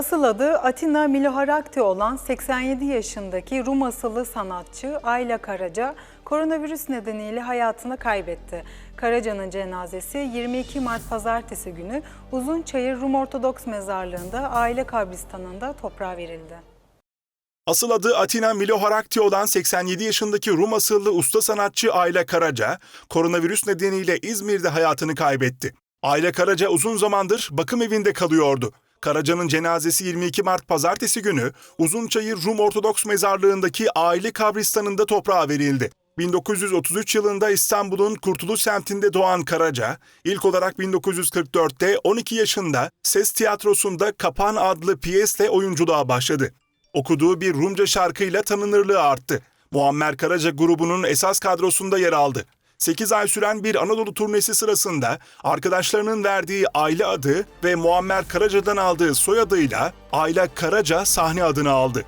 Asıl adı Atina Miloharakti olan 87 yaşındaki Rum asıllı sanatçı Ayla Karaca koronavirüs nedeniyle hayatını kaybetti. Karaca'nın cenazesi 22 Mart pazartesi günü Uzunçayır Rum Ortodoks Mezarlığı'nda aile kabristanında toprağa verildi. Asıl adı Atina Miloharakti olan 87 yaşındaki Rum asıllı usta sanatçı Ayla Karaca, koronavirüs nedeniyle İzmir'de hayatını kaybetti. Ayla Karaca uzun zamandır bakım evinde kalıyordu. Karaca'nın cenazesi 22 Mart pazartesi günü Uzunçayır Rum Ortodoks Mezarlığı'ndaki aile kabristanında toprağa verildi. 1933 yılında İstanbul'un Kurtuluş semtinde doğan Karaca, ilk olarak 1944'te 12 yaşında Ses Tiyatrosu'nda Kapan adlı piyesle oyunculuğa başladı. Okuduğu bir Rumca şarkıyla tanınırlığı arttı. Muammer Karaca grubunun esas kadrosunda yer aldı. 8 ay süren bir Anadolu turnesi sırasında arkadaşlarının verdiği aile adı ve Muammer Karaca'dan aldığı soyadıyla Ayla Karaca sahne adını aldı.